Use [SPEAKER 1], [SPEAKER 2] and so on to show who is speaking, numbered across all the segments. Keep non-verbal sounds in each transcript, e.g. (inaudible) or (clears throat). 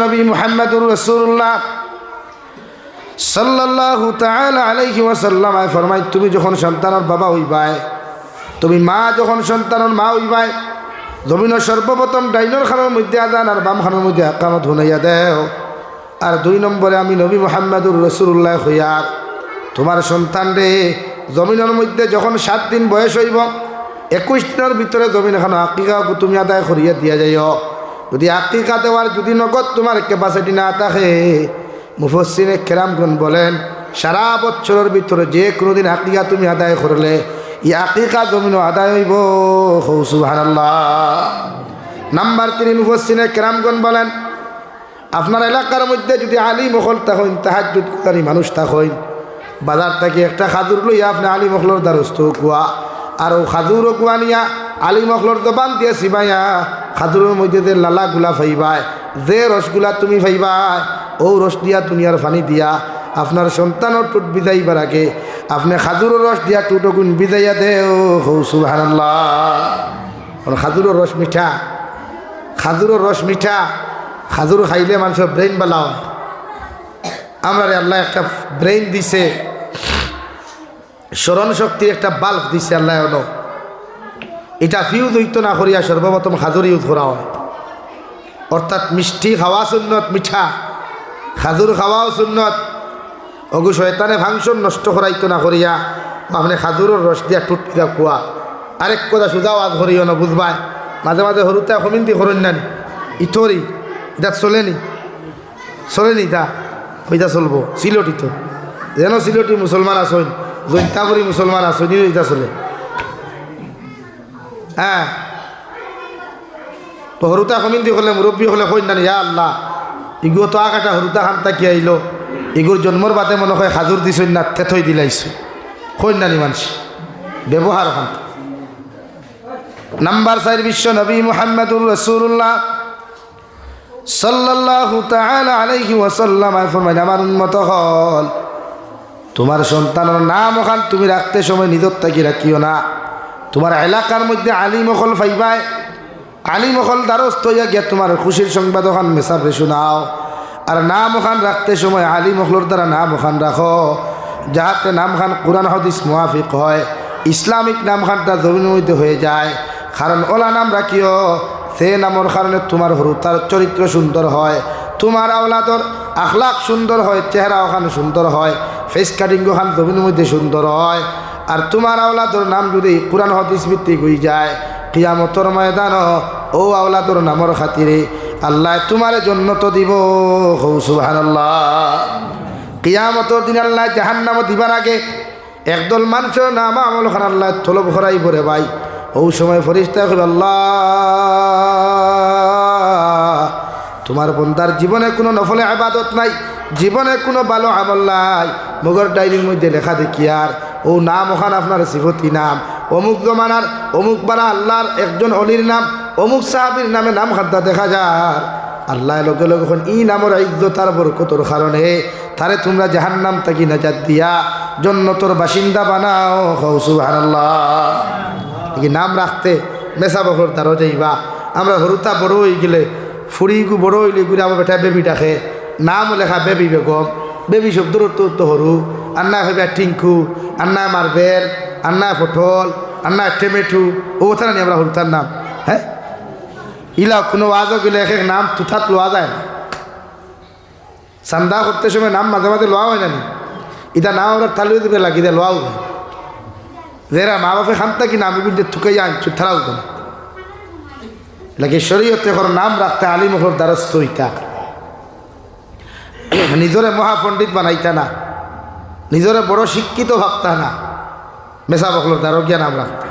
[SPEAKER 1] নবী মুহাম্মদুর রসুল্লাহ সাল্লাল্লাহু তাআলা আলাইহি ওয়াসাল্লাম আয় ফরমাই তুমি যখন সন্তানের বাবা হইবাই তুমি মা যখন সন্তানের মা হইবাই জমিনের সর্বপ্রথম ডাইনর খানের মধ্যে আদান আর বাম খানের মধ্যে একামত হুনাইয়া দেও। আর দুই নম্বরে আমি নবী মোহাম্মদুর রসুল্লাহ হইয়ার তোমার সন্তান রে, জমিনের মধ্যে যখন সাত দিন বয়স হইব, একুশ দিনের ভিতরে জমিন এখন আকিকা তুমি আদায় করিয়া দিয়া যাইও। যদি আকিকা দেওয়ার যদি নগদ তোমার ক্যাপাসিটি না থাকে মুফসিনে কেরামগন বলেন, সারা বছরের ভিতরে যে কোনো দিন আকিকা তুমি আদায় করলে ই আকিকা জমিন আদায় হইব। সুবহানাল্লাহ। নাম্বার তিনি মুফসিনে কেরামগন বলেন, আপনার এলাকার মধ্যে যদি আলী মহল থাকেন তাহাজুদকারী মানুষ থাকেন, বাজার থেকে একটা খাজুর লইয়া আপনি আলী মহলর দ্বারস্থ কুয়া আর ও খাজুরও কুয়া নিয়া আলী মহলর দোকান দিয়ে সিবাইয়া খাজুরের মধ্যে যে লালা গুলা ফাইবায় যে রসগুলা তুমি ফাইবাই ও রস দিয়া তুমি দুনিয়ার ফানি দিয়া, আপনার সন্তানের টুট বিদাইবার আগে, আপনি খাজুরের রস দিয়া টুটগুন বিদাইয়া দে ও হৌ সুবহানাল্লাহ। খাজুরের রস মিঠা খাজুরের রস মিঠা খাজুর খাইলে মানুষের ব্রেইন বালা আমরা আল্লাহ একটা ব্রেইন দিছে। স্মরণ শক্তির একটা বাল্ব দিছে আল্লাহ এটা ফিউজ হইতো না করিয়া সর্বপ্রথম খাজুর ইউজ করা হয়। অর্থাৎ মিষ্টি খাওয়া সুন্নত, মিঠা। খাজুর খাওয়াও সুন্নত। অগু শয়তানে ফাংশন নষ্ট করাইতো না করিয়া আপনি খাজুরের রস দিয়া টুটকিরা কুয়া। আরেক কথা সুজাও আজ করিও না বুঝবাই? মাঝে মাঝে হরুতা কমিন্তি করুন না ইথরি, এটা চলেনি চলেনি তা? ওইটা চলবো? সিলটি তো। যেন সিলটি মুসলমান আসইন জৈন্তাগুড়ি মুসলমান আসইন এটা চলে হ্যাঁ। তো হরুতা কমিন্দি হলে মুরব্বী হলে কই না ইয়া আল্লাহ ইগো তো আকাটা হরুতা খান তাকি আইলো। ইগুর জন্মর বাদে মনে হয় হাজুর দিছই না থেথই দিলাইছো কই নানি মানুষ ব্যবহার খান নাম্বার চার বিশ্ব নবী মোহাম্মদুর রসুল্লাহ সাল্লাল্লাহু তাআলা আলাইহি ওয়াসাল্লাম ফরমাইন আমার উন্মত হল তোমার সন্তানের নাম ওখান তুমি রাখতে সময় নিজর থাকি রাখিও না। তোমার এলাকার মধ্যে আলী মখল ফাইবাই আলী মখল দ্বারস্থ হইয়া গিয়া তোমার খুশির সংবাদ ওখান মেসাবে শোনাও আর নাম ওখান রাখতে সময় আলী মখলর দ্বারা নাম ওখান রাখো। যাহাতে নাম খান কোরআন, হদিস মুহাফিক হয়। ইসলামিক নাম খানটা জমিন মধ্যে হয়ে যায়। কারণ ওলা নাম রাখিও, সে নামর কারণে তোমার হরুতার চরিত্র সুন্দর হয়। তোমার আওলাদর আখলাক সুন্দর হয়, চেহারা ওখানে সুন্দর হয়। ফেস কাটিং ওখান জমিনের মধ্যে সুন্দর হয়। আর তোমার আওলাদর নাম যদি কোরআন হদিস ভিত্তিক হয়ে যায়, কিয়ামতর ময়দান ও আওলাদর নামর খাতিরে আল্লাহ তোমার জন্য তো দিব। হৌ, সুবহানাল্লাহ। কিয়ামতর দিন আল্লাহ জাহান্নাম দিবার আগে একদল মানুষের নাম আমল খান আল্লাহ থলব খরাই পরে ভাই। ও সময় ফরিস্তা হবে আল্লাহ, তোমার বন্দার জীবনে কোনো নফলে আবাদত নাই, জীবনে কোনো ভালো আমল নাই। মগর ডায়েরির মধ্যে লেখা দেখি আর, ও নাম ওখান আপনার সিফতি নাম। অমুক জমানার, অমুক বারা আল্লাহর একজন অলির নাম, অমুক সাহাবির নামে নাম খাদ্যা দেখা যার। আল্লাহ লগে লগে এখন ই নামর ইজ্জতার বরকতর কারণে তারে তোমরা জাহান নাম তাকি নাজাত দিয়া জন্নতর বাসিন্দা বানাও। হৌ সুবহানাল্লাহ। কি নাম রাখতে মেসা বকর তারও যাইবা। আমরা হরুতা বড় হয়ে গেলে, ফুড়িগু বড় হইলে গুড়ি আমার বেটা বেবি ডাকে। নাম লেখা বেবি বেগম। বেবি শব্দর তো তো হরু। আন্না হইবা টিঙ্কু আন্না মার্বেল আন্না পটল আন্না টেমেটু ও কথা না আমরা হরুতার নাম। হ্যাঁ? ইলা কোনো ওয়াজও গেলে এক এক নাম তুথাত লোয়া যায় না। চান্দা করতে সময় নাম মাঝে মাঝে লোয়া হয় জানি এটা নাম আমরা তালিও দিবে লাগি দেয় লোয়াও যায়। যেরা মা বাপে খান্তা কি নামে কিন্তু থুকাই আন চুথারাও কেন লাগে শরীয়তে নাম রাখতে আলী মহর দ্বারস্থ হইতা। (clears throat) নিজরে মহাপণ্ডিত বানাইতা না। নিজরে বড় শিক্ষিত ভাবতা না। মেসা বকলোর দ্বারজ্ঞা নাম রাখতে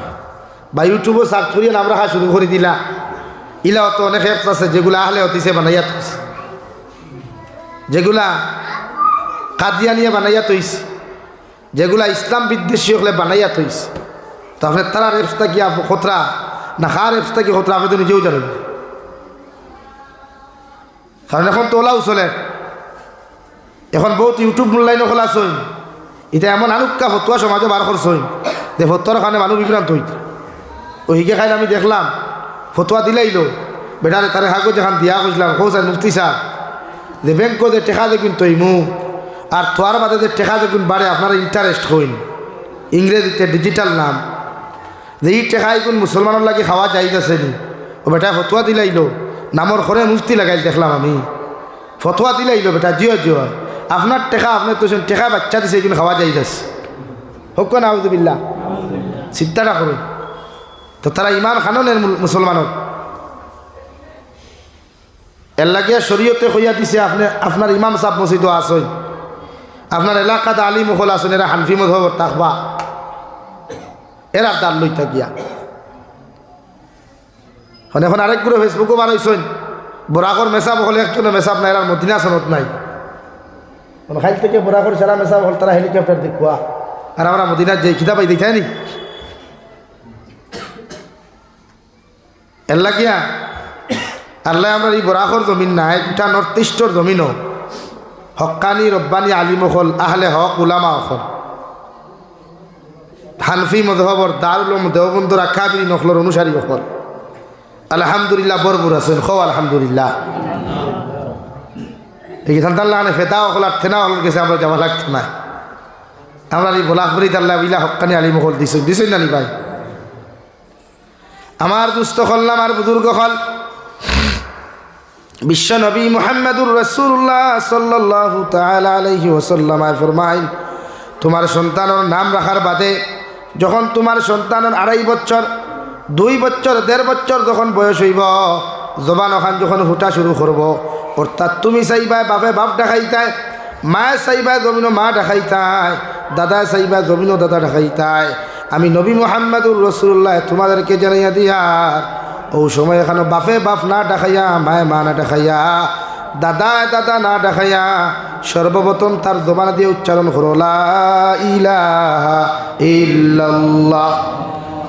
[SPEAKER 1] বা ইউটিউবও সার্চ করিয়ে নাম রাখা শুরু করে দিলা। ইলাও তো অনেক অ্যাপস আছে, যেগুলা আহলে অতিসে বানাইয়া তৈছে যেগুলা কাদিয়া নিয়ে বানাইয়া তৈছে যেগুলা ইসলাম বিদ্বেষী হলে বানাইয়া তৈছে তাহলে তারা রেপসটা কি খতরা? না খা রেপসটা কি খতরা? আপনি তো নিজেও জানেন কারণ এখন তো ওলাও চলে। এখন বহুত ইউটিউব মূল্যায়ন খোলা চইন। এটা এমন আনুকা ফতুয়া সমাজে বার করছইন যে ফতুয়ার কারণে মানুষ বিভ্রান্ত হইতে ওই হিকে খাইলে আমি দেখলাম ফতুয়া দিলাইলো বেটারে তারে কাগজ এখান দিয়া কইছিলাম কৌ স্যার মুফতি সাহ যে ব্যাংক যে টেকা দেখুন তৈমু আর তোয়ার বাদে যে টেকা দেখুন বাড়ে আপনারা ইন্টারেস্ট হইন ইংরেজিতে ডিজিটাল নাম। যে এই টেকা কোন মুসলমানের লাগে খাওয়া যাইতেছে নি? ও বেটা ফতুয়া দিলাইল নামর ঘরে মুফতি লাগাইল দেখলাম আমি। ফতুয়া দিলাইল বেটা জিও জিও আপনার টেকা, আপনার তো টেকা বাচ্চা দিছে এগুলো খাওয়া যাইতেছে হোক না আউজবিল্লা চিন্তাটা করুন। তো তারা ইমান খাননের মুসলমানের এর লাগিয়া শরীয়তে হইয়া দিছে, আপনি আপনার ইমাম সাহ মসজিদও আসেন আপনার এলাকাত আলী মহল আসেন এরা হানফি মধব তাকবা। এরা দাল লই থাকিয়া মানে এখন আরেক করে ফেসবুকও বার হয়েছেন বরাকর মেসাব হলে একজন মেসাব নাই আর মদিনা সনত নাই। খাইল থেকে বরাকর সারা মেসাব হল তারা হেলিকপ্টার দেখুয়া আর আমরা মদিনার যে খিতা পাই দেখায় নি? এর লাগিয়া আল্লাহ আমরা এই বরাকর জমিন নাই এটা নর্থ ইস্টর জমিনও হকানি রব্বানি আলিমহল আহলে হক, উলামা অকল হানফি মধবর দারুলম দেওবন্ধুর আকাবির নকলর অনুসারী অকল আলহামদুলিল্লাহ বরবুর আছেন খো আলহামদুলিল্লাহ। এই সন্তান লাগানে ফেতা অকল আর হল গেছে, আমরা যাওয়া লাগতো না। আমরা এই বোলাকবরি তাল্লাহ হকানি আলিমহল দিছে দিছেন না ভাই? আমার দুস্থ হল্লাম আর বুজুর্গ হল বিশ্ব নবী মোহাম্মদুর রসুল্লাহ সাল্লাহ তোমার সন্তানের নাম রাখার বাদে যখন তোমার সন্তানের আড়াই বছর, দুই বছর, দেড় বছর যখন বয়স হইব জবান ওখান যখন হুটা শুরু করব অর্থাৎ তুমি চাইবাই, বাপে বাপ দেখাইতাই, মায়ে চাইবাই জমিনো, মা দেখাইতাই, দাদা চাইবাই জমিনো, দাদা দেখাইতাই। আমি নবী মোহাম্মদুর রসুল্লাহ তোমাদেরকে জানাইয়া দিয়ার ও সময় এখানে বাপে বাপ না দেখাইয়া, মায়ে মা না দেখাইয়া দাদা দাদা না দেখাইয়া, সর্বপ্রথম তার জমানা দিয়ে উচ্চারণ করো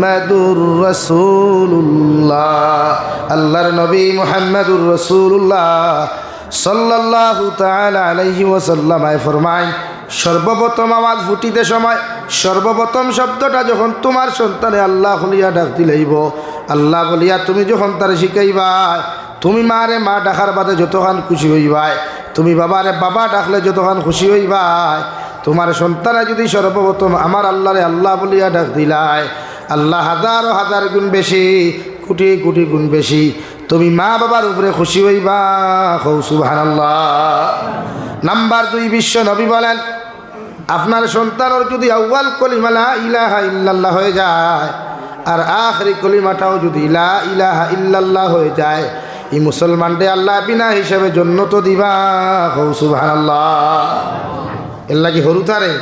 [SPEAKER 1] মুহাম্মাদুর রসুল্লাহ আল্লাহর নবী মুহাম্মাদুর রসুল্লাহ সাল্লাল্লাহু তাআলা আলাইহি ওয়াসাল্লাম ফরমায় সর্বপ্রথম আওয়াজ ফুটিতে সময়, সর্বপ্রথম শব্দটা যখন তোমার সন্তানে আল্লাহ বলিয়া ডাক দিলেইব, আল্লাহ বলিয়া তুমি যখন তার শিখাইবা তুমি মারে মা ডাকার বাদে যতক্ষণ খুশি হইবাই, তুমি বাবারে বাবা ডাকলে যতক্ষণ খুশি হইবাই, তোমার সন্তানে যদি সর্বপ্রথম আমার আল্লাহরে আল্লাহ বলিয়া ডাক দিলায় আল্লাহ হাজার হাজার গুণ বেশি, কোটি কোটি গুণ বেশি। তুমি মা বাবার উপরে খুশি হইবা। হৌ সুবাহ নাম্বার দুই, বিশ্ব নবী বলেন, আপনার সন্তানের যদি আউ্বাল কলিমালা ইলাহা ইল্লাল্লাহ হয়ে যায়, আর আখরি কলিমাটাও যদি ইলা ইলাহা ইল্লাল্লাহ হয়ে যায়, এই মুসলমানটে আল্লাহ বিনা হিসেবে জন্য তো দিবা। হৌ সুবাহ এর লাগি হরুতারে,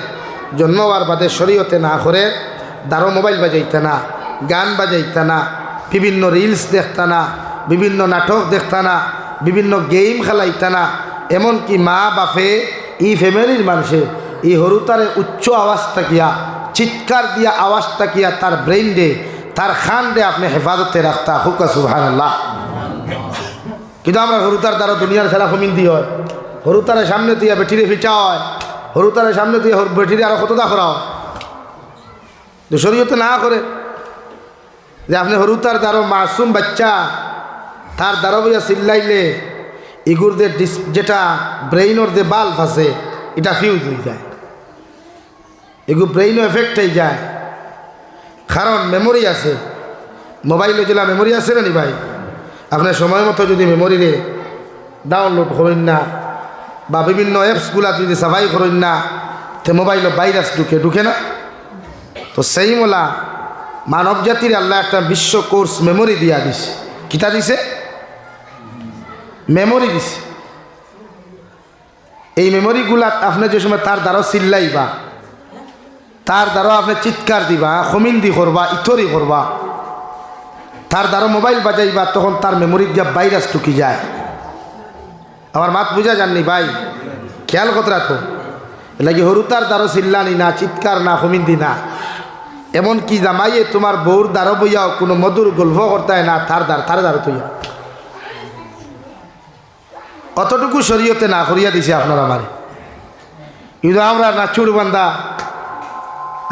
[SPEAKER 1] জন্ম হওয়ার বাদে শরীয়তে না করে দারো মোবাইল বাজাইতে না, গান বাজাইতে না, বিভিন্ন রিলস দেখতা না, বিভিন্ন নাটক দেখতা না, বিভিন্ন গেম খেলাইতা না, এমনকি মা বাপে ই ফ্যামিলির মানুষে এই হরুতারে উচ্চ আওয়াজ থাকিয়া চিৎকার দিয়া আওয়াজ থাকিয়া তার ব্রেন ডে তার খান ডে আপনি হেফাজতে রাখতা, হুকা সুহান আল্লাহ কিন্তু আমরা হরুতার দ্বারা দুনিয়ার খেলা কমিন দিয়ে হয়। হরুতারে সামনে দিয়া বেঠিরে ফিটা হয় হরুতারের সামনে দিয়ে বেঠিরে আরও কত দা করা যে শরীয়তে না করে। যে আপনি হরুতার দ্বারো মাসুম বাচ্চা, তার দ্বারা বইয়া চিল্লাইলে ইগুর যে ডিস, যেটা ব্রেইনর যে বাল্ব আছে, এটা ফিউজ হয়ে যায়। এগু ব্রেইনও এফেক্ট হয়ে যায়। কারণ মেমোরি আছে। মোবাইলে যেটা মেমোরি আছে না নি ভাই? আপনার সময় মতো যদি মেমোরিরে ডাউনলোড করেন না, বা বিভিন্ন অ্যাপসগুলা যদি সাফাই করেন না, তে মোবাইলে ভাইরাস ঢুকে ঢুকে না? তো সেই মোলা মানব জাতির আল্লাহ একটা বিশ্ব কোর্স মেমোরি দিয়া দিছে। কিতা দিছে? মেমোরি দিছে। এই মেমোরিগুলা আপনি যে সময় তার দ্বারা চিল্লাইবা, তার দ্বারা আপনি চিৎকার দিবা খমিন্দি করবা, ইথরি করবা, তার দ্বারা মোবাইল বাজাইবা, তখন তার মেমোরির যা ভাইরাস ঢুকি যায়। আমার মাত বুঝা যাননি ভাই, খেয়াল কত রাখো? লাগে হরুতার দ্বারো চিল্লানি না, চিৎকার না খমিন্দি না। এমন কি জামাইয়ে তোমার বউর দ্বারো বইয়াও কোনো মধুর গল্প করতে হয় না তার দ্বার তার দ্বারো তৈয়া অতটুকু শরীয়তে না করিয়া দিছে আপনার আমার কিন্তু আমরা না চুর বান্দা।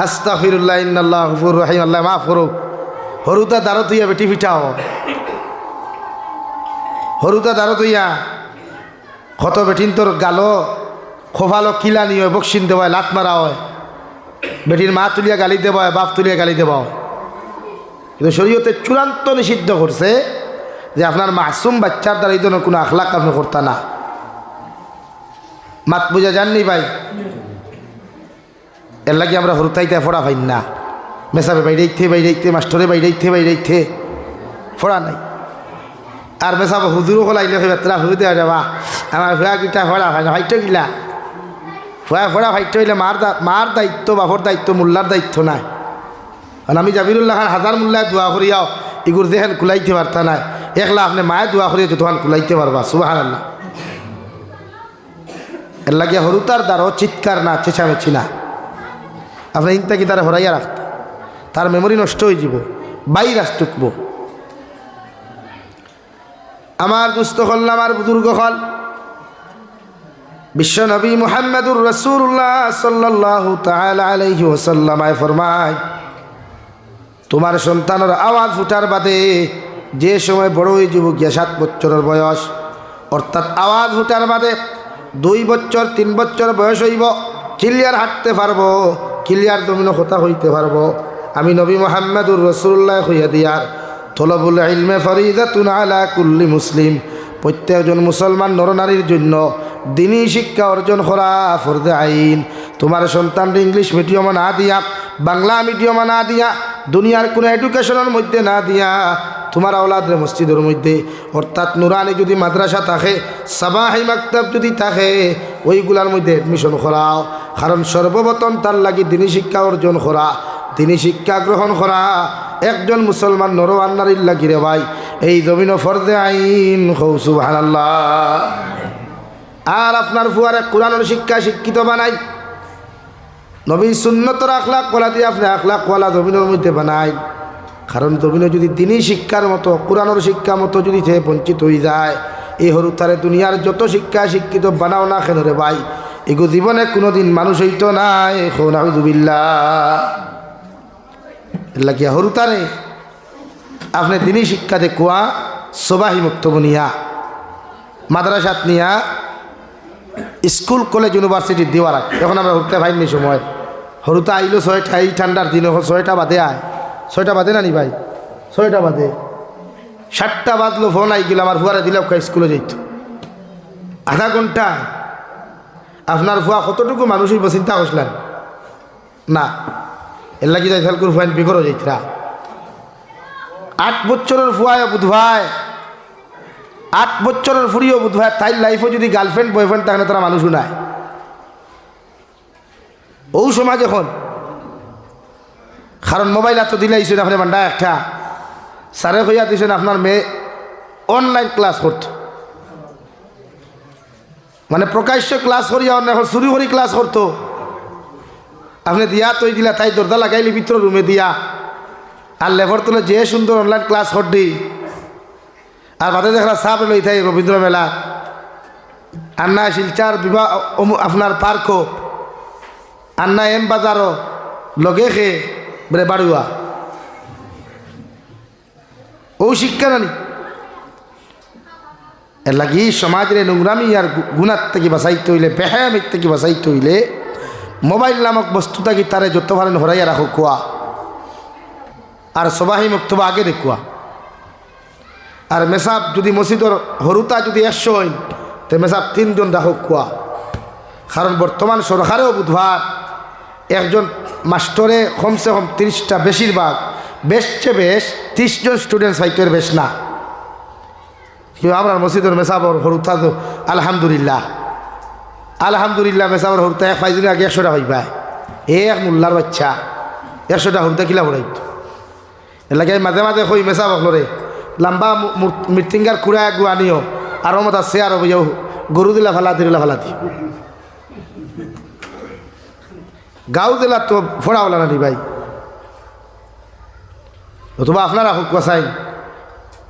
[SPEAKER 1] আস্তাফিরুল্লাহ ইন্নাল্লাহ হুফুর রাহিম আল্লাহ মাফ করুক হরুতা দ্বারো তুইয়া বেটি পিঠাও। হরুতা দ্বারো তুইয়া কত বেটিন তোর গালো খোফালো কিলা নিয়ে বক্সিন দেওয়া হয় লাত মারা হয়। বেটির মা তুলিয়া গালি দেওয়া হয় বাপ তুলিয়া গালি দেওয়া হয় কিন্তু শরীয়তে চূড়ান্ত নিষিদ্ধ করছে যে আপনার মাসুম বাচ্চার দ্বারা এই ধরনের কোনো আখলাক আপনি করতা না। মাত বুঝা যাননি ভাই? এর লাগে আমরা হরুতাইতে ফোড়া পাই না। মেসাবে বাইরেইতে বাইরেইতে মাস্টরে বাইরেইতে বাইরেইতে ফোড়া নাই। আর মেসাব হুদুরও খোলাইলে বেতরা হুদে যাবা। আমার ভুয়া কিটা ফোড়া হয় না, ভাইটো কিলা? ভুয়া ফোড়া ভাইটো হইলে মার মার দায়িত্ব, বাপর দায়িত্ব, মোল্লার দায়িত্ব নাই। কারণ আমি জাবিরুল্লাহ খান হাজার মোল্লায় দোয়া করিয়াও ইগুর দেখেন কুলাইতে পারতা নাই। একলা আপনি মায়ে দোয়া করিয়া যতক্ষণ কুলাইতে পারবা সুবাহ আল্লাহ এর লাগে হরুতার দ্বারও চিৎকার না, চেঁচামেচি না। আপনি ইনতা কি তারা হরাইয়া রাখতে? তার মেমোরি নষ্ট হয়ে যাব বাইরাস টুকব। আমার দুস্থ হল আমার বুজুর্গ হল। বিশ্ব নবী মুহাম্মদুর রসুল্লাহ সাল্লাহ আলাইহি ওসাল্লামায় ফরমায়, তোমার সন্তানের আওয়াজ ফুটার বাদে যে সময় বড় হয়ে যাব গিয়া সাত বছরের বয়স, অর্থাৎ আওয়াজ ফুটার বাদে দুই বছর, তিন বছর বয়স হইব ক্লিয়ার হাঁটতে পারব ক্লিয়ার দমিন কথা হইতে পারব। আমি নবী মোহাম্মদুর রসুল্লাহ হইয়া দিয়ার তলবুল ইলমে ফরিদাতুন আলা কুল্লি মুসলিম, প্রত্যেকজন মুসলমান নরনারীর জন্য দিনই শিক্ষা অর্জন করা ফরদে আইন। তোমার সন্তানকে ইংলিশ মিডিয়ামে না দিয়া, বাংলা মিডিয়ামে না দিয়া, দুনিয়ার কোনো এডুকেশনের মধ্যে না দিয়া, তোমার আওলাদের মসজিদের মধ্যে, অর্থাৎ নুরানি যদি মাদ্রাসা থাকে, সাবাহি মাকতাব যদি থাকে, ওইগুলার মধ্যে এডমিশন করাও। কারণ সর্বপ্রথম তার লাগি দিনী শিক্ষা অর্জন করা তিনি শিক্ষা গ্রহণ করা একজন মুসলমান নরওয়ান্নারির লাগি রে ভাই। এই জমিন ফরদে আইন হৌসু ভাল্লাহ আর আপনার ফুয়ারে কোরআনের শিক্ষা শিক্ষিত বানাই নবী সুন্নতর আখলাক কলা দিয়ে আপনি আখলাক কলা জমিনের মধ্যে বানাই। কারণ জমিনে যদি তিনি শিক্ষার মতো, কোরআনের শিক্ষা মতো যদি সে বঞ্চিত হয়ে যায়, এই হরু তারে দুনিয়ার যত শিক্ষা শিক্ষিত বানাও না কেন রে ভাই? এগো জীবনে কোনোদিন মানুষ হইতো নাই এখন আহুদুবিল্লা লাগিয়া হরু তারে? আপনি দিনই শিক্ষা দেখুয়া সবাহি মুক্ত বনিয়া, মাদ্রাসাত নিয়া স্কুল, কলেজ ইউনিভার্সিটি দেওয়ার আগে। এখন আমরা হরতে পাইনি সময়। হরুতা আইলো ছয়টা এই ঠান্ডার দিন ছয়টা বাদে আয়। ছয়টা বাদে না নি ভাই? ছয়টা বাদে। সাতটা বাজলো, ফোন আই গেল, আমার ফুয়ারা দিলাম স্কুলে যাইত। আধা ঘণ্টা। আপনার ফুয়া কতটুকু মানুষ হইব চিন্তা করছিলেন না। এর লাগি যাই ফেল করে ফুয়াইন যাইতরা। আট বছরের ফুয়ায় বুধভাই আট বছরের ফুরিও বুধভাই তাই লাইফে যদি গার্লফ্রেন্ড বয়ফ্রেন্ড থাকে তারা মানুষও নাই ও সমাজ এখন। কারণ মোবাইল এত দিলে আইসেন আপনি বান্ডা একটা স্যারে হইয়া দিয়েছেন আপনার মেয়ে অনলাইন ক্লাস করত। মানে প্রকাশ্য ক্লাস করিয়া অন্য এখন চুরি করি ক্লাস করতো। আপনি দিয়া তৈ দিলা, তাই দরজা লাগাইলি ভিতর রুমে দিয়া। আর লেভর তোলে যে সুন্দর অনলাইন ক্লাস করডি আর বাদে দেখলা চাপ লই থাই রবীন্দ্র মেলা। আন্না শিলচার বিবাহ আপনার পার্কও আন্না এম বাজারও লগে খে বলে বাড়ুয়া ও শিক্ষা নানি। এর লাগি সমাজের নোংরামি আর গুণার থেকে বাঁচাইতে হইলে বেহায়ামির থেকে বাঁচাইতে হইলে মোবাইল নামক বস্তু থাকি তারে যত পারেন হরাইয়া রাখো কুয়া আর সবাহি মুক্তবা আগে দেখুয়া আর মেসাব যদি মসজিদর হরুতা যদি একশো হইন, তো মেসাব তিনজন রাখো কুয়া কারণ বর্তমান সরকারেও বুধবার একজন মাস্টরে কমসে কম তিরিশটা বেশিরভাগ বেশছে বেশ ত্রিশজন স্টুডেন্ট সাইকের বেশ না। কিন্তু আমরা মসজিদের মেসাবর হরুতা তো আলহামদুলিল্লাহ। আলহামদুলিল্লাহ মেসাবার হরতা এক পাঁচদিন আগে একশোটা হইবা এ এক মোল্লার বাচ্চা। একশোটা হরতা কিলা পড়াইত এলাকে মাঝে মাঝে হই মেসা বকলরে লম্বা মৃত্যুঙ্গার কুড়া এক আনিও আর মত আছে আর গরু দিলা ফালা দিলা ফালা দি। গাও দিলা তো ফোড়া বলা না ভাই। অথবা আপনারা হোক কসাই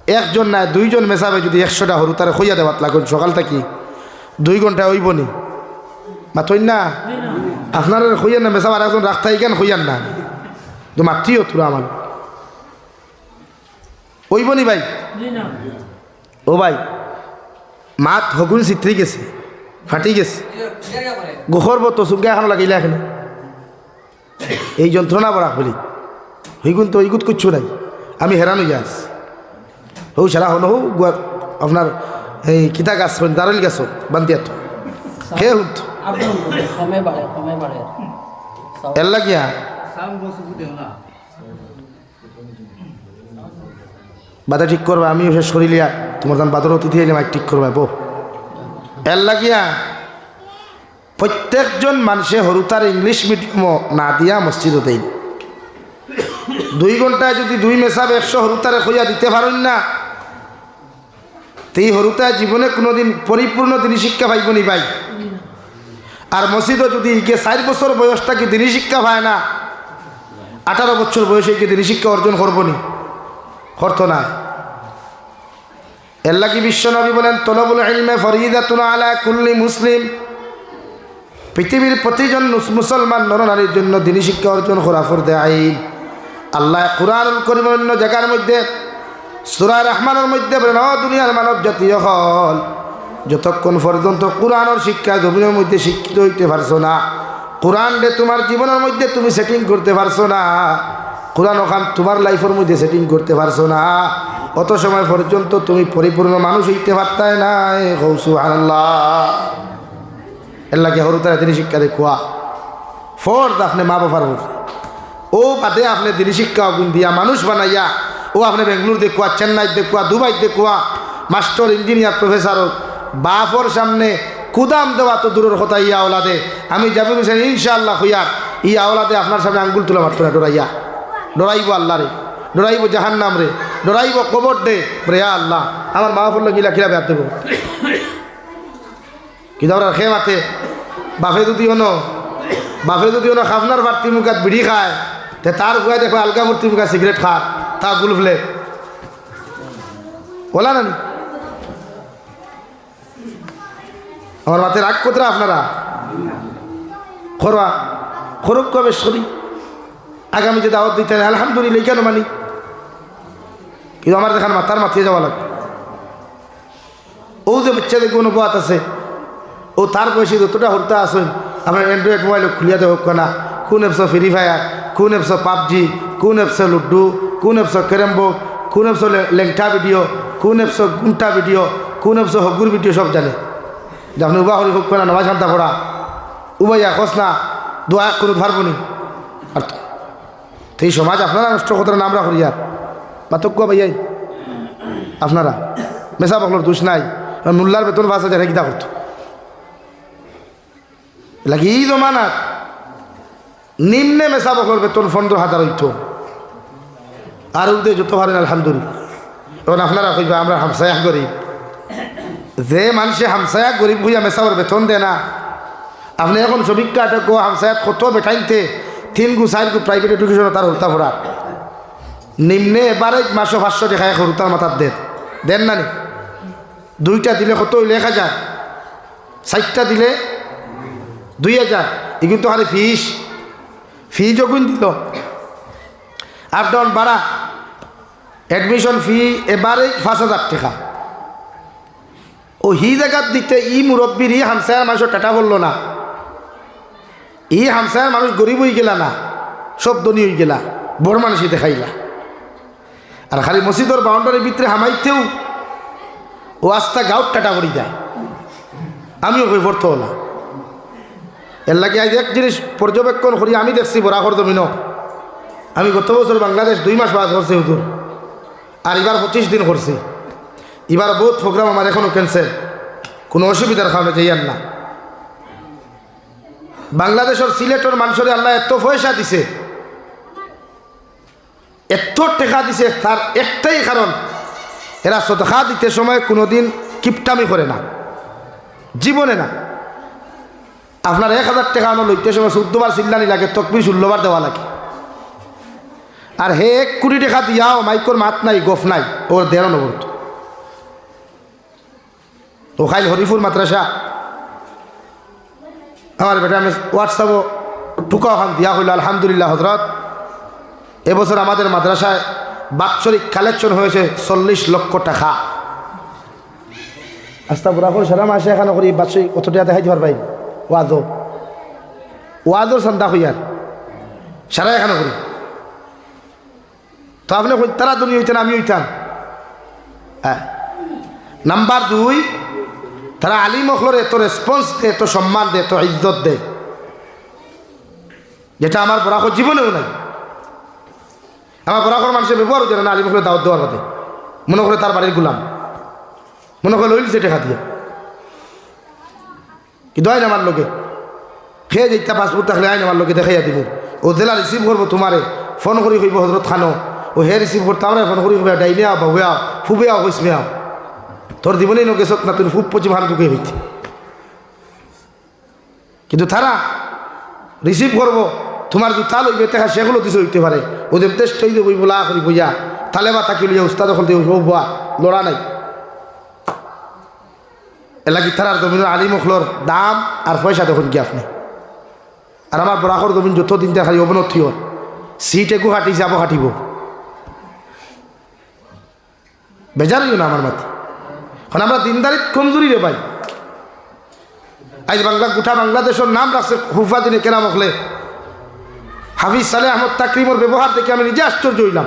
[SPEAKER 1] একজন নাই দুইজন মেসাবে যদি একশোটা হরু তারা খইয়া দেওয়াত লাগুন সকাল থাকি। দুই ঘণ্টা হইব নি। মাতই না। আপনার খইয়ান না মেসাবার একজন রাখতাই কেন খইয়ান না? তো মাতৃও তোরা আমার ওইব নি ভাই? ও ভাই মাত হগুন চিত্রি গেছে ফাটি গেছে। গোখর বতো চুঙ্গা এখন লাগিলে এখানে। এই যন্ত্রণা বরাক বলি। হইগুন তো ওইগুত কিচ্ছু নাই। আমি হেরান আছি। হৌ সারা হন হৌ গুয়া আপনার এই কিতা গাছ দারুল গাছ
[SPEAKER 2] কমে বাড়ে কমে বাড়ে
[SPEAKER 1] এর লাগিয়া। বাধা ঠিক করবা আমি ওসে শরীলিয়া তোমার দান বাদর অতিথি এলে মাইক ঠিক করবা বো এর লাগিয়া প্রত্যেকজন মানুষে হরুতার ইংলিশ মিডিয়াম না দিয়া মসজিদ দেই। দুই ঘন্টায় যদি দুই মেসাব একশো হরুতারে খইয়া দিতে পারেন না, তেই হরুতায় জীবনে কোনোদিন পরিপূর্ণ দিনী শিক্ষা পাইব নি ভাই। আর মসজিদও যদি ইকে চার বছর বয়সটা কি দিনী শিক্ষা পায় না, আঠারো বছর বয়সে কি দিনী শিক্ষা অর্জন করব নি করতো না এল্লাকি বিশ্বনবী বলেন, তলবুল ইলমে ফরিদাতুন আলা কুল্লি মুসলিম। পৃথিবীর প্রতিজন মুস- মুসলমান নরনারীর জন্য দিনী শিক্ষা অর্জন করা ফরদে আইন। আল্লাহ কোরআনুল করিম অন্য জায়গার মধ্যে, সুরা রহমানের মধ্যে বলেন, "ও দুনিয়ার মানব জাতীয় হল, যতক্ষণ পর্যন্ত কোরআনের শিক্ষা জমিনের মধ্যে শিক্ষিত হইতে পারছ না কোরআন রে তোমার জীবনের মধ্যে তুমি সেটিং করতে পারছ না কোরআন ওখান তোমার লাইফের মধ্যে সেটিং করতে পারছ না। অত সময় পর্যন্ত তুমি পরিপূর্ণ মানুষ হইতে পারতাই না হৌসু আল্লাহ লাগে হরু তারা তিনি শিক্ষা দেখুয়া ফর্দ আপনি মা বাবার ও বাদে আপনি দিনী শিক্ষা গুণ দিয়া মানুষ বানাইয়া, ও আপনি বেঙ্গলোর দেখুয়া চেন্নাই দেখুয়া দুবাই দেখুয়া মাস্টার ইঞ্জিনিয়ার, প্রফেসর, বাপর সামনে কুদাম দেওয়া তো দূরের কথা, ইয়া ওলাদে আমি যাবি ইনশাআল্লাহ হইয়ার ইয়া ওলাদে আপনার সামনে আঙ্গুল তোলা মাত্র ডরাইয়া। ডরাইব আল্লাহ রে ডরাইব জাহান্নাম রে ডরাইব কবর দে রে ইয়া আল্লাহ, আমার মা বলল, গিলা কিলা বেয়ার দেবো। কিন্তু আমরা খেয়ে মাতে বাপে যদি হনো বাপে যদি হনো খাফনার ভার্তি মুখাত বিড়ি খায়, তে তার গুয়া দেখো আলগা ভর্তি মুখা সিগারেট খাত তা গুল ফেলে। বলা না আমার মাথায় রাগ করতে আপনারা। খরবা, খরক কবে সরি? আগামী যে দাওয়াত দিতে আলহামদুলিল্লাহ কেন মানি? কিন্তু আমার দেখান মাথার মাথিয়ে যাওয়া লাগবে। ও যে বাচ্চাদের কোনো বাত আছে, ও তার বয়সে যতটা হরতা আসেন আপনার অ্যান্ড্রয়েড মোবাইল খুলিয়া দেব না। কোন এপস ফ্রি ফায়ার কোন এপস পাবজি, কোন এপস লুডু কোন এপস ক্যারেম কোন এপস লেংটা ভিডিও কোন এপস গুন্টা ভিডিও কোন এপস হগুর ভিডিও সব জানে। যে আপনি উবা হরি হোক না নবা শান্তা করা উবাইয়া খস না, দোয়া কোনো পারব নি। আর তো এই সমাজ, আপনারা নষ্ট করতে নামরা করিয়া পাতক্য ভাইয়াই আপনারা। মেসা বকলোর দোষ নাই। মোল্লার বেতন পাঁচ হাজার কিতা করতো? লাগে এই জমানাত নিম্নে মেসা বকর বেতন পনেরো হাজার হইতো। আর উদে যত পারেন, আলহামদুলিল্লাহ। এখন আপনারা কইবা, আমরা হামসায়া গরিব। যে মানুষে হামসায়া গরিব হইয়া মেসাবর বেতন দেয় না, আপনি এখন কাটে গো হামসায়াত কত বেঠাইতে তিন গু চার গু প্রাইভেট এডুকেশন তার হলতা ফোড়া নিম্নে এবারে মাসো পাঁচশো টাকা এক হরুতার মাথার দেন। দেন না নি দুইটা দিলে কত হইলে? এক হাজার চারটা দিলে দুই হাজার এই কিন্তু খালি ফিস ফি যখন দিল আপ ডাউন ভাড়া অ্যাডমিশন ফি এবারে পাঁচ হাজার টাকা। ও হি জায়গার দিতে ই মুরব্বীর ই হামসায়ার মানুষের টাটা বলল না। ই হামসায়ার মানুষ গরিব হয়ে গেলা না, সব ধনী হয়ে গেলা, বড় মানুষই দেখাইলা আর খালি মসজিদর বাউন্ডারির ভিতরে হামাইতেও ও আস্তা গাউট টাটা করি যায়। আমিও কই পড়তে হলাম এর লাগে আজ এক জিনিস পর্যবেক্ষণ করি, আমি দেখছি বরাকর জমিন আমি গত বছর বাংলাদেশ দুই মাস বাস করছি হুজুর। আর এবার পঁচিশ দিন করছি। এবার বহুত প্রোগ্রাম আমার এখনও ক্যান্সেল কোনো অসুবিধার কারণে যাইয়ান না। বাংলাদেশের সিলেটর মানুষের আল্লাহ এত পয়সা দিছে, এত টেকা দিছে, তার একটাই কারণ, এরা সদখা দিতে সময় কোনোদিন কিপটামি করে না, জীবনে না। আপনার এক হাজার টাকা আনো লইতে সময় চোদ্দবার চিল্লানি লাগে, তকবির ষোলোবার দেওয়া লাগে। আর হে এক কোটি টাকা দিয়াও মাইকর মাত নাই, গফ নাই, ওর দেড় নবর্ত ও খাইল হরিফুর মাদ্রাসা আমার বেটা, আমি হোয়াটসঅ্যাপও টুকা ওখান দিয়া হইল, আলহামদুলিল্লাহ, হজরত। এবছর আমাদের মাদ্রাসায় বাৎসরিক কালেকশন হয়েছে চল্লিশ লক্ষ টাকা। আস্তা বুড়াকুর সারা মাসে এখানে করি, বাৎসরিক কত দেখাইতে পারবাই ওয়াদো। ওয়াদোর চান্দা হইয়ার সারা এখানে করি। তো আপনি তারা তুমি হইতেন আমি হইতাম। হ্যাঁ। নাম্বার দুই তারা আলী মখলর এত রেসপন্স দেয় এত সম্মান দেয় এত ইজ্জত দেয় যেটা আমার বরাকর জীবনেও নাই। আমার বরাকর মানুষের ব্যবহার হচ্ছে না আলী মখলের দাওয়াত দেওয়ার কথা মনে করে তার বাড়ির গুলাম। মনে করে লইল সে টাকা দিয়ে কিন্তু আইন আমার লোকে। খেয়ে যেটা পাসপোর্ট থাকলে আইন আমার লোকে দেখাইয়া দিব ও জেলা রিসিভ করব তোমারে, ফোন করি কইব হজরত খানো। ও হে রিসিভ করতাম না ফোন করি কইবা, ডাইনে আও বাবু আও, ফুবে আও কইসমে আও। তোর দিবনই নোকে সত না তুমি ফুব পচি ভালো ঢুকে হইতে কিন্তু তারা রিসিভ করব, তোমার জুতা লইবে দেখা সেগুলো দিছে হইতে পারে। ওদের টেস্ট হইতে বই বলা করি বইয়া। তালে বা তাকে লইয়া উস্তাদ দখল দিয়ে বুয়া, লড়া নাই। এলাকি তারার জমিনের আলী মখলর দাম আর পয়সা দেখুন কি আপনি। আর আমার বরাকর জমিন যত দিন দেখাই অবনতি হর সিট একু হাঁটি যাব হাঁটিব। বেজার না আমার মাতি এখন আমরা দিনদারিত কমজোরি রে ভাই। আজ বাংলা গোটা বাংলাদেশের নাম রাখছে হুফাদিনে কেনা মখলে হাফিজ সালে আহমদ তাকরিমর ব্যবহার দেখে আমি নিজে আশ্চর্য হইলাম।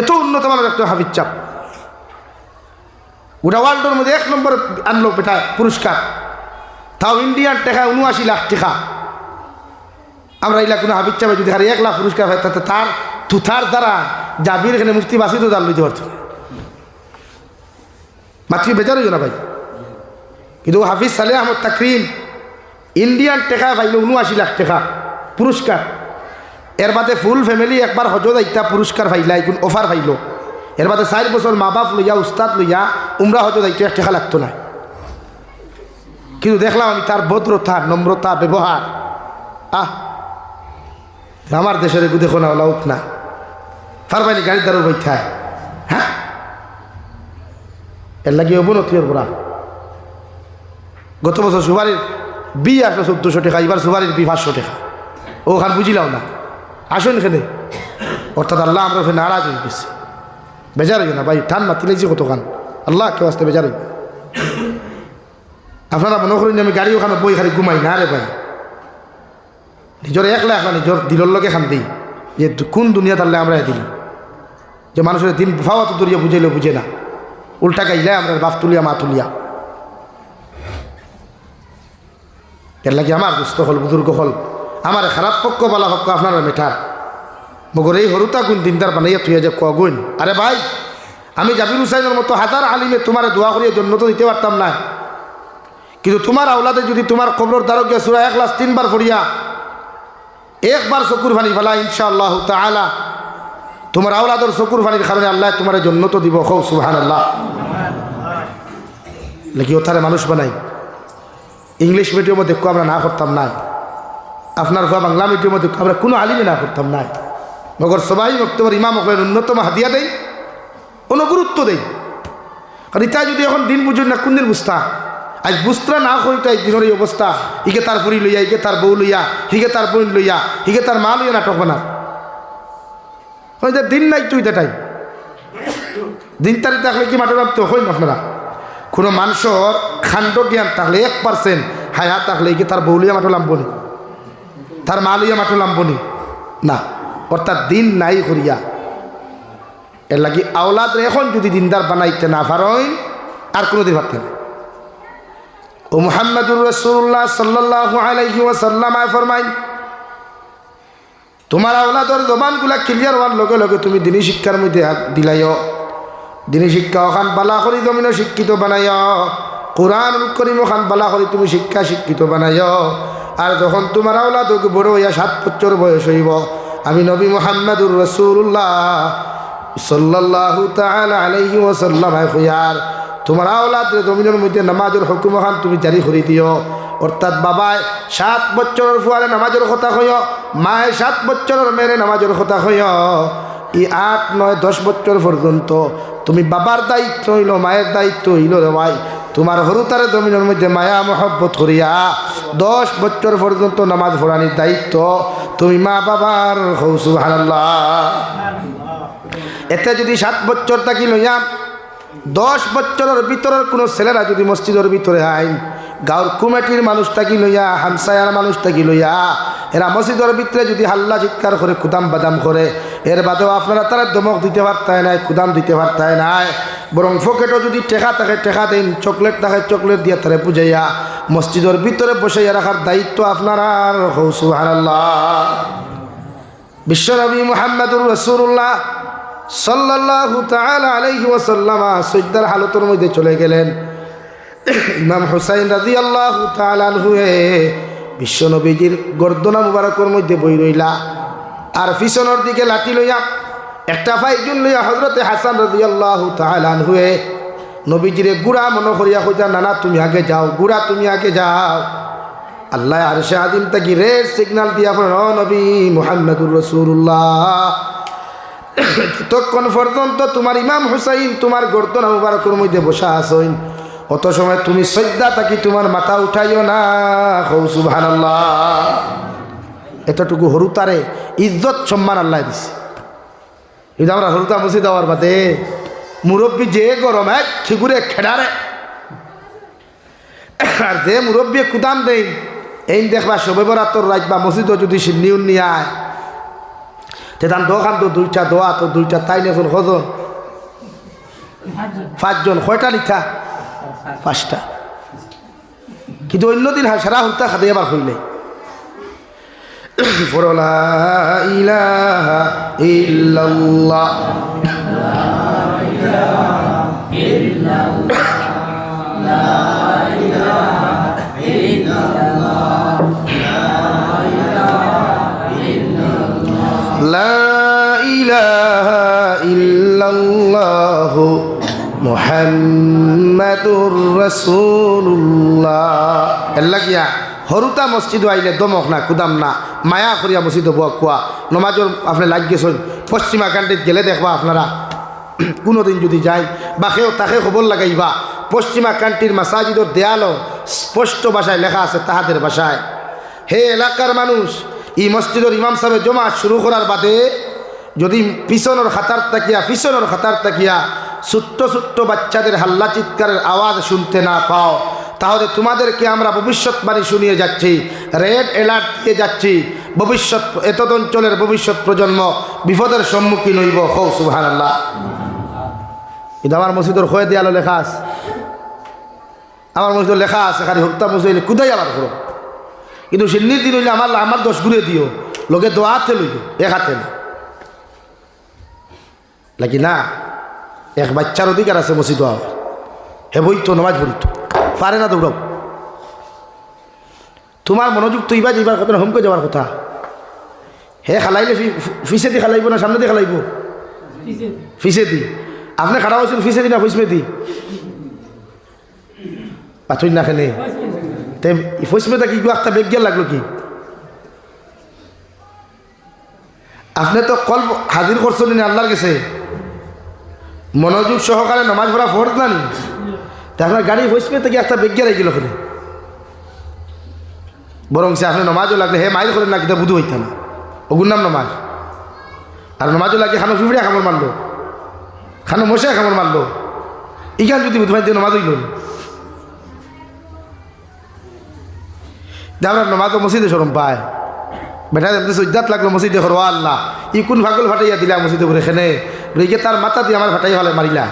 [SPEAKER 1] এত উন্নত মানের একটা হাফিজ চাপ। গোটা ওয়ার্ল্ডের মধ্যে এক নম্বর আনলো বেটা পুরস্কার। তাও ইন্ডিয়ান টাকা উনআশি লাখ টাকা। আমরা এইলা কোনো হাবিজ চাপে যদি এক লাখ পুরস্কার হয়, তাতে তার তুথার দ্বারা জাবির এখানে মুফতি বাসি তো জাল লইতে পারত। মাতৃ বেজার হইও না ভাই। কিন্তু হাফিজ সালে আহমদ তাকরিম ইন্ডিয়ান টাকা পাইল উনআশি লাখ টাকা পুরস্কার। এর বাদে ফুল ফ্যামিলি একবার হজ দায়িত্বা পুরস্কার পাইলা এখন অফার পাইল এর বাদে চার বছর মা বাপ লইয়া, উস্তাদ লইয়া উমরা হজ দায়িত্ব এক টাকা লাগতো না। কিন্তু দেখলাম আমি তার ভদ্রতা, নম্রতা, ব্যবহার। আহ! আমার দেশের দেখো না, ওলা উঠ না। পারবানি গাড়ির দ্বারা বৈঠায়। হ্যাঁ? এর লাগে অবনতি ওর গত বছর সুপারির বি আসলো চোদ্দোশো টাকা এবার সুপারির বি পাঁচশো টাকা। ওখান বুঝিলাম না। আসুন এখানে। অর্থাৎ আল্লাহ আমরা ওখানে নারাজ হয়ে গেছে। বেজার হইও না ভাই টান মাতিলে যে কতখান। আল্লাহ কেউ আসতে বেজার হইবে আপনারা মনে করেন আমি গাড়ি ওখানে বই খালি ঘুমাই না রে ভাই। নিজের একলা একলা নিজের দিলর লগে খান দিই। যে কোন দুনিয়া তাহলে আমরা দিল যে মানুষের দিন ফাওয়া তো দরিয়া বুঝাইলেও বুঝে না। উল্টা গাইলে আমরা বাপ তুলিয়া, মা তুলিয়া। এর লাগে আমার দুস্থ হল, বুজুর্গ হল। আমার খারাপ পক্ষ বলা পক্ষ আপনার মেঠার মগর এই হরুতা গুণ দিনদার বানাইয়া তুই যে কগুন আরে ভাই, আমি জাবির হুসাইনের মতো হাজার আলিমে তোমার দোয়া করিয়ে জন্য তো দিতে পারতাম না। কিন্তু তোমার আওলাদে যদি তোমার কবর দ্বারকে সুরা এক লাখ তিনবার ফরিয়া একবার চকুর ফানি ফেলা ইনশাআল্লাহ তালা তোমার আওলাদর চকুর ফানির কারণে আল্লাহ তোমার জন্য তো দিব। খৌ সুহান আল্লাহ নাকি ওথারে মানুষ বানাই? ইংলিশ মিডিয়ামে দেখো আমরা না করতাম না আপনার ঘর বাংলা মিডিয়ামে দেখো আমরা কোনো আলিমে না করতাম না মগর সবাই বক্তব্য ইমাম হকলেন অন্যতম হাতিয়া দেয় কোনো গুরুত্ব দেয় কারণ ইতা যদি এখন দিন বুঝুন না কোন দিন বুঝতা? আজ বুঝতা না করিতে দিনের এই অবস্থা। ইকে তার পুরী লইয়া ইকে তার বউ লইয়া হিকে তার বোন লইয়া হিকে তার মা লইয়া নাটক বানার দিন নাই তুই দেটাই দিন তারিখ থাকলে কি মাঠে ভাবতে? হইন আপনারা। কোনো মানুষের খাণ্ড জ্ঞান থাকলে এক পার্সেন্ট হায়া থাকলে কি তার বউ লইয়া মাঠে লাম্বনি তার মা লইয়া মাঠে লাম্বনি না। অর্থাৎ দিন নাই করিয়া। এর লাগি আওলাদ এখন যদি দিনদার বানাইতে না পারেন, আর কোনো দিন পারতেন ও মুহাম্মদুর রসুল্লাহ সাল্লাহ আলাইহি ওয়াসাল্লামায় ফরমাইন তোমার আওলাদর জবানগুলা ক্লিয়ার হওয়ার লগে লগে তুমি দিনী শিক্ষার মধ্যে দিলাইও। দিনী শিক্ষা ওখান বালা করি জমিনও শিক্ষিত বানাইও। কোরআন করিম ওখান বালা করি তুমি শিক্ষা শিক্ষিত বানাইও। আর যখন তোমার আওলাদ বড় হইয়া সাত বছর বয়স হইব, আমি নবী মোহাম্মদুর রসুল্লাহ তাআলা আলাইহি ওয়াসাল্লাম হইয়ার তোমার আওলাদ জমিনের মধ্যে নামাজের হুকুম খান তুমি জারি করে দিও। অর্থাৎ বাবায় সাত বছরের ফুয়ারে নামাজের কথা হইয় মায়ে সাত বছরের মেরে নামাজের কথা হইয় ই আট, নয়, দশ বছর পর্যন্ত তুমি বাবার দায়িত্ব হইল, মায়ের দায়িত্ব হইল রে ভাই। তোমার হরুতারে জমিনের মধ্যে মায়া, মহব্বত করিয়া দশ বছর পর্যন্ত নামাজ পড়ানির দায়িত্ব তুমি মা বাবার হৌসু হারাল্লাহ এতে যদি সাত বছর থাকি লইয়া দশ বছরের ভিতরের কোনো ছেলেরা যদি মসজিদের ভিতরে আইন গাঁর কমিটির মানুষ থাকি লইয়া হামসায়ার মানুষ থাকি লইয়া, এরা মসজিদের ভিতরে যদি হাল্লা চিৎকার করে, কুদাম বাদাম করে, এর বাদেও আপনারা তারা দমক দিতে পারতায় নাই, কুদাম দিতে পারতায় নাই। বরং ফকেটও যদি টেকা থাকে, টেকা দিন, চকলেট থাকে, চকলেট দিয়ে তারা বুঝাইয়া, মসজিদের ভিতরে বসাইয়া রাখার দায়িত্ব আপনার হৌসু হারাল্লাহ বিশ্বনবী মোহাম্মদুর রসুল্লাহ সাল্লাল্লাহু তাআলা আলাইহি ওয়াসাল্লামা সৈদার হালতের মধ্যে চলে গেলেন। ইমাম হুসাইন রাদিয়াল্লাহু তাআলা আনহুয়ে বিশ্বনবীজির গর্দনা মুবারকের মধ্যে বই রইলা। আর পিছনের দিকে লাঠি লইয়া, একটা ফাইজুন লইয়া হজরতে হাসান রাদিয়াল্লাহু তাআলা আনহুয়ে নবীজিরে গুড়া মনে করিয়া কইতা, নানা, তুমি আগে যাও, গুড়া, তুমি আগে যাও। আল্লাহ আর সে আদিম তাকি রেড সিগনাল দিয়া ও নবী মুহাম্মদুর রসুল্লাহ যতক্ষণ পর্যন্ত তোমার ইমাম হুসাইন তোমার গর্দনা মুবারকের মধ্যে বসা আসইন অত সময় তুমি সজ্জা থাকি তোমার মাথা উঠাইও না। হৌসু ভানাল্লাহ এতটুকু হরুতারে ইজ্জত সম্মান আল্লাহ দিছে। এটা আমরা হরুতা মুসি দেওয়ার বাদে মুরব্বী যে গরম, এক ঠিকুরে খেডারে। আর যে মুরব্বী কুদাম দেই, এই দেখবা সবে বরাতর রাত বা মসজিদও যদি সিন্নি উন্নি আয়, তে তার দোকান তো দুইটা, দোয়া তো দুইটা, তাই নেখন কজন পাঁচজন, কয়টা লিখা পাঁচটা কিন্তু অন্যদিন হয় সারা হত্যা খাতে এবার হইলে পড়লা ইলাহা ইল্লাল্লাহ لا إله إلا الله মোহাম্মদুর রসুল্লাহ এল্লা গিয়া হরুতা মসজিদ আইলে দমক না, কুদাম না, মায়া করিয়া মসজিদ বুয়া কুয়া। নমাজর আপনি লাগিয়েছেন পশ্চিমা কান্ট্রিত গেলে দেখবা আপনারা (clears throat) কোনোদিন যদি যাই বা সেও তাকে খবর লাগাইবা, পশ্চিমা কান্ট্রির মাসাজিদর দেয়ালও স্পষ্ট ভাষায় লেখা আছে তাহাদের ভাষায়। হে এলাকার মানুষ এই মসজিদের ইমাম সাহেব জমা শুরু করার বাদে যদি পিছনের খাতার তাকিয়া, পিছনের খাতার তাকিয়া ছোট্ট ছোট্ট বাচ্চাদের হাল্লা চিৎকারের আওয়াজ শুনতে না পাও। তাহলে তোমাদেরকে আমরা ভবিষ্যৎবাণী শুনিয়ে যাচ্ছি, রেড অ্যালার্ট দিয়ে যাচ্ছি। ভবিষ্যৎ, এতদ অঞ্চলের ভবিষ্যৎ প্রজন্ম বিপদের সম্মুখীন হইব। হৌ সুহান আল্লাহ কিন্তু আমার মসজিদের হয়ে দেয়ালো লেখা আছে। আমার মসজিদের লেখা আছে, খালি হত্যা মসজিদ কুদাই আবার করো কিন্তু সিন্নির দিন হইলে আমার আমার দোষ ঘুরে দিও। লোকে দো হাতে লইব, এক হাতে না। লাগি না? এক বাচ্চার অধিকার আছে মসজিদ হে বই তো নমাজ পড়িত। পারে না দৌড়াও। তোমার মনোযোগ তো ইবা যাইবার কথা হোমকে যাওয়ার কথা। হে খালাইলে ফিসে দি খালাইব না, সামনে দি খালাইব? ফিসে দি। আপনি খারাপ হয়েছিল ফিসে দি না ফুসমে দি? পাথর না খেলে। তে ফুসমে কি, একটা বেগ গিয়া লাগল কি? আপনি তো কল হাজির করছেন আল্লাহর গেছে মনোযোগ সহকারে নমাজ পড়া ফোর্স না নি? তা আপনার গাড়ি ফুসমে থেকে একটা গিয়া লাগিল ওখানে? বরং সে আপনি নমাজও লাগলে, হে মাইল করেন না কিন্তু বুধু হইতে না। ওগুর নাম নমাজ। আর নমাজও লাগে, খানো ফিফড়িয়া খামর মারলো। খানো মশা খামর মারলো। ইখান যদি বুধ ভাই নমাজ হইল আমরা নমাজও মসজিদে সরম পায়। বেটা, এমনি লাগল মসজিদে করো আল্লাহ। ই কোন ভাগল ফাটাইয়া দিলা মসজিদে করে এখানে রেগে তার মাথা দিয়ে আমার ফাটাই হলে মারিলা।